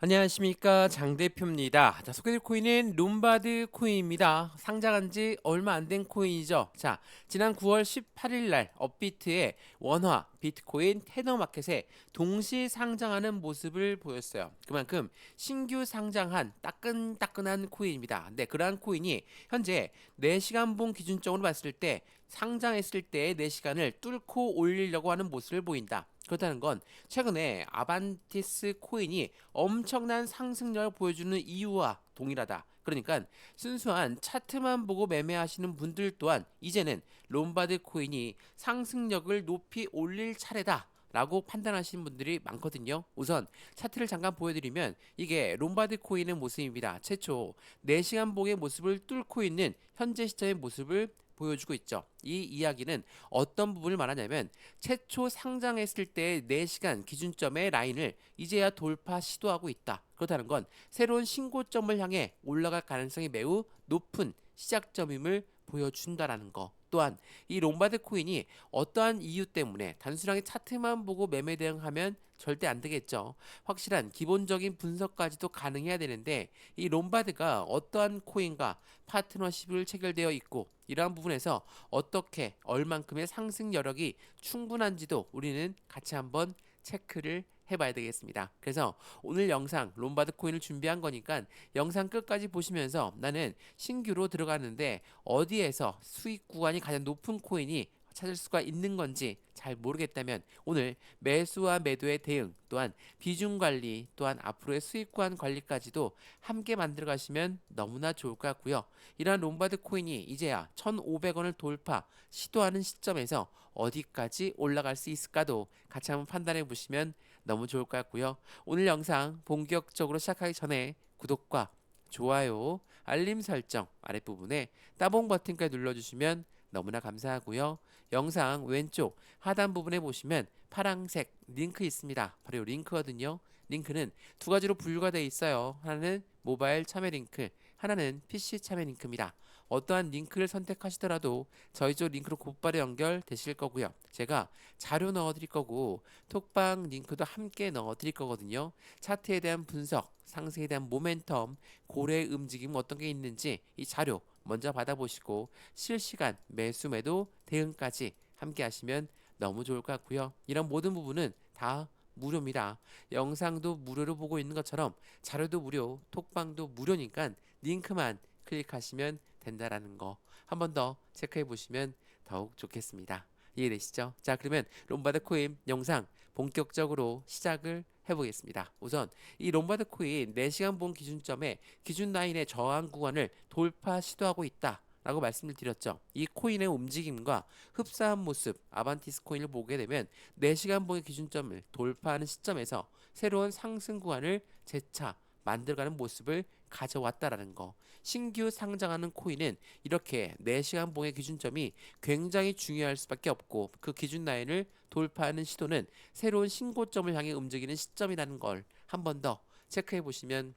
안녕하십니까 장 대표입니다. 자 소개될 코인은 롬바드 코인입니다. 상장한 지 얼마 안 된 코인이죠. 자 지난 9월 18일 날 업비트의 원화 비트코인 테너마켓에 동시 상장하는 모습을 보였어요. 그만큼 신규 상장한 따끈따끈한 코인입니다. 네 그러한 코인이 현재 4시간 봉 기준적으로 봤을 때 상장했을 때의 4시간을 뚫고 올리려고 하는 모습을 보인다. 그렇다는 건 최근에 아반티스 코인이 엄청난 상승력을 보여주는 이유와 동일하다. 그러니까 순수한 차트만 보고 매매하시는 분들 또한 이제는 롬바드 코인이 상승력을 높이 올릴 차례다. 라고 판단하시는 분들이 많거든요. 우선 차트를 잠깐 보여드리면 이게 롬바드 코인의 모습입니다. 최초 4시간 봉의 모습을 뚫고 있는 현재 시점의 모습을 보여주고 있죠. 이 이야기는 어떤 부분을 말하냐면 최초 상장했을 때 4시간 기준점의 라인을 이제야 돌파 시도하고 있다. 그렇다는 건 새로운 신고점을 향해 올라갈 가능성이 매우 높은 시작점임을 보여준다라는 거. 또한 이 롬바드 코인이 어떠한 이유 때문에 단순하게 차트만 보고 매매 대응하면 절대 안 되겠죠. 확실한 기본적인 분석까지도 가능해야 되는데 이 롬바드가 어떠한 코인과 파트너십을 체결되어 있고 이러한 부분에서 어떻게 얼만큼의 상승 여력이 충분한지도 우리는 같이 한번 체크를 해봐야 되겠습니다. 그래서 오늘 영상 롬바드 코인을 준비한 거니까 영상 끝까지 보시면서 나는 신규로 들어가는데 어디에서 수익 구간이 가장 높은 코인이 찾을 수가 있는 건지 잘 모르겠다면 오늘 매수와 매도의 대응 또한 비중 관리 또한 앞으로의 수익 구간 관리까지도 함께 만들어 가시면 너무나 좋을 것 같고요. 이러한 롬바드 코인이 이제야 1,500원을 돌파 시도하는 시점에서 어디까지 올라갈 수 있을까도 같이 한번 판단해 보시면 너무 좋을 것 같고요. 오늘 영상 본격적으로 시작하기 전에 구독과 좋아요, 알림 설정 아랫부분에 따봉 버튼까지 눌러주시면 너무나 감사하고요. 영상 왼쪽 하단 부분에 보시면 파랑색 링크 있습니다. 바로 이 링크거든요. 링크는 두 가지로 분류가 되어 있어요. 하나는 모바일 참여 링크, 하나는 PC 참여 링크입니다. 어떠한 링크를 선택하시더라도 저희 쪽 링크로 곧바로 연결되실 거고요. 제가 자료 넣어 드릴 거고 톡방 링크도 함께 넣어 드릴 거거든요. 차트에 대한 분석, 상승에 대한 모멘텀, 고래의 움직임 어떤 게 있는지 이 자료 먼저 받아보시고 실시간 매수 매도 대응까지 함께 하시면 너무 좋을 것 같고요. 이런 모든 부분은 다 무료입니다. 영상도 무료로 보고 있는 것처럼 자료도 무료, 톡방도 무료니까 링크만 클릭하시면 된다라는 거 한 번 더 체크해 보시면 더욱 좋겠습니다. 이해되시죠? 자, 그러면 롬바드 코인 영상 본격적으로 시작을 해보겠습니다. 우선 이 롬바드 코인 4시간 봉 기준점에 기준 라인의 저항 구간을 돌파 시도하고 있다. 라고 말씀을 드렸죠. 이 코인의 움직임과 흡사한 모습 아반티스 코인을 보게 되면 4시간 봉의 기준점을 돌파하는 시점에서 새로운 상승 구간을 재차 만들어가는 모습을 가져왔다라는 거. 신규 상장하는 코인은 이렇게 4시간 봉의 기준점이 굉장히 중요할 수밖에 없고 그 기준 라인을 돌파하는 시도는 새로운 신고점을 향해 움직이는 시점이라는 걸 한 번 더 체크해 보시면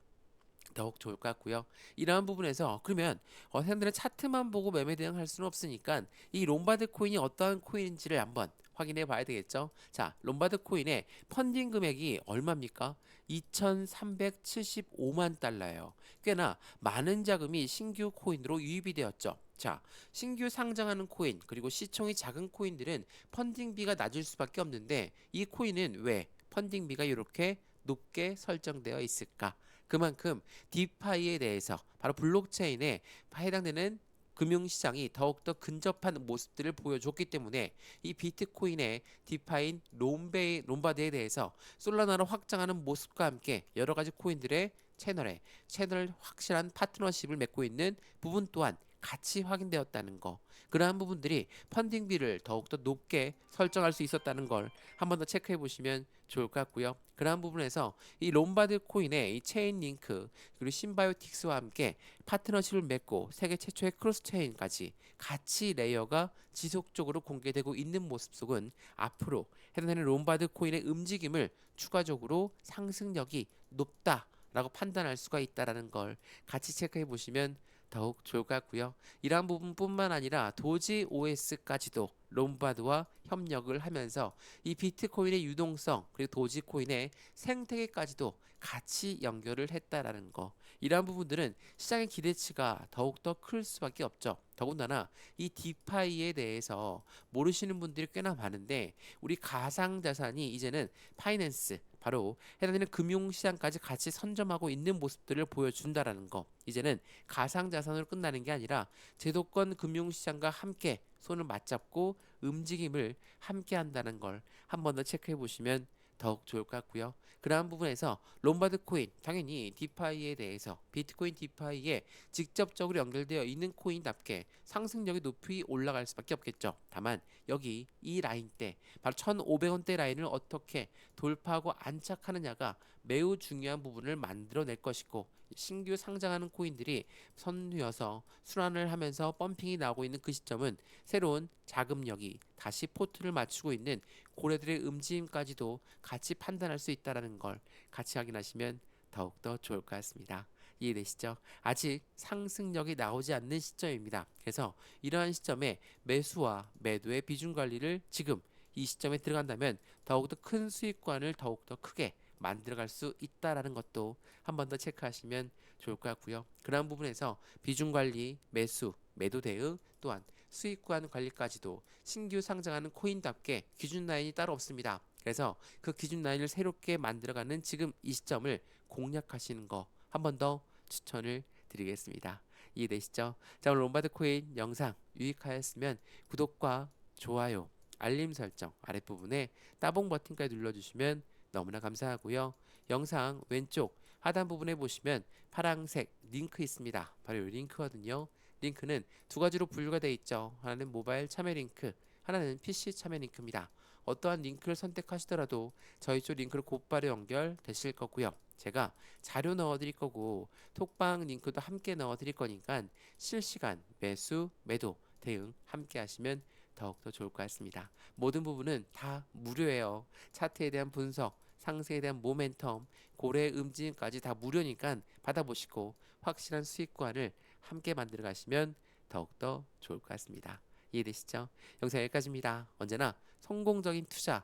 더욱 좋을 것 같고요. 이러한 부분에서 그러면 어, 사람들은 차트만 보고 매매 대응할 수는 없으니까 이 롬바드 코인이 어떠한 코인인지를 한번 확인해 봐야 되겠죠. 자, 롬바드 코인의 펀딩 금액이 얼마입니까? 2,375만 달러예요. 꽤나 많은 자금이 신규 코인으로 유입이 되었죠. 자, 신규 상장하는 코인 그리고 시총이 작은 코인들은 펀딩비가 낮을 수밖에 없는데 이 코인은 왜 펀딩비가 이렇게 높게 설정되어 있을까? 그만큼 디파이에 대해서 바로 블록체인에 해당되는 금융시장이 더욱더 근접한 모습들을 보여줬기 때문에 이 비트코인의 디파인 롬베, 롬바드에 대해서 솔라나로 확장하는 모습과 함께 여러 가지 코인들의 채널에 채널 확실한 파트너십을 맺고 있는 부분 또한 같이 확인되었다는 거. 그러한 부분들이 펀딩비를 더욱더 높게 설정할 수 있었다는 걸 한 번 더 체크해 보시면 좋을 것 같고요. 그러한 부분에서 이 롬바드 코인의 이 체인 링크 그리고 신바이오틱스와 함께 파트너십을 맺고 세계 최초의 크로스 체인까지 같이 레이어가 지속적으로 공개되고 있는 모습 속은 앞으로 해당되는 롬바드 코인의 움직임을 추가적으로 상승력이 높다 라고 판단할 수가 있다라는 걸 같이 체크해 보시면 더욱 같고요. 이러한 부분뿐만 아니라 도지 OS까지도 롬바드와 협력을 하면서 이 비트코인의 유동성 그리고 도지코인의 생태계까지도 같이 연결을 했다라는 거. 이러한 부분들은 시장의 기대치가 더욱더 클 수밖에 없죠. 더군다나 이 디파이에 대해서 모르시는 분들이 꽤나 많은데 우리 가상자산이 이제는 파이낸스 바로 해당되는 금융시장까지 같이 선점하고 있는 모습들을 보여준다라는 거. 이제는 가상자산으로 끝나는 게 아니라 제도권 금융시장과 함께 손을 맞잡고 움직임을 함께 한다는 걸 한 번 더 체크해 보시면 더욱 좋을 것 같고요. 그러한 부분에서 롬바드 코인 당연히 디파이에 대해서 비트코인 디파이에 직접적으로 연결되어 있는 코인답게 상승력이 높이 올라갈 수밖에 없겠죠. 다만 여기 이 라인 때 바로 1,500원대 라인을 어떻게 돌파하고 안착하느냐가 매우 중요한 부분을 만들어낼 것이고 신규 상장하는 코인들이 선두여서 순환을 하면서 펌핑이 나오고 있는 그 시점은 새로운 자금력이 다시 포트를 맞추고 있는 고래들의 움직임까지도 같이 판단할 수 있다라는 걸 같이 확인하시면 더욱더 좋을 것 같습니다. 이해되시죠? 아직 상승력이 나오지 않는 시점입니다. 그래서 이러한 시점에 매수와 매도의 비중 관리를 지금 이 시점에 들어간다면 더욱더 큰 수익관을 더욱더 크게 만들어갈 수 있다라는 것도 한 번 더 체크하시면 좋을 것 같고요. 그러한 부분에서 비중 관리, 매수, 매도 대응 또한 수익관 관리까지도 신규 상장하는 코인답게 기준 라인이 따로 없습니다. 그래서 그 기준 라인을 새롭게 만들어가는 지금 이 시점을 공략하시는 거 한 번 더 추천을 드리겠습니다. 이해되시죠? 자 오늘 롬바드 코인 영상 유익하였으면 구독과 좋아요, 알림 설정 아랫부분에 따봉 버튼까지 눌러주시면 너무나 감사하고요. 영상 왼쪽 하단 부분에 보시면 파랑색 링크 있습니다. 바로 이 링크거든요. 링크는 두 가지로 분류가 되어 있죠. 하나는 모바일 참여 링크, 하나는 PC 참여 링크입니다. 어떠한 링크를 선택하시더라도 저희 쪽 링크로 곧바로 연결되실 거고요. 제가 자료 넣어드릴 거고 톡방 링크도 함께 넣어드릴 거니까 실시간 매수, 매도 대응 함께 하시면 더욱더 좋을 것 같습니다. 모든 부분은 다 무료예요. 차트에 대한 분석, 상승에 대한 모멘텀, 고래의 움직임까지 다 무료니까 받아보시고 확실한 수익관을 함께 만들어 가시면 더욱더 좋을 것 같습니다. 이해되시죠? 영상 여기까지입니다. 언제나 성공적인 투자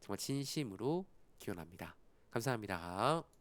정말 진심으로 기원합니다. 감사합니다.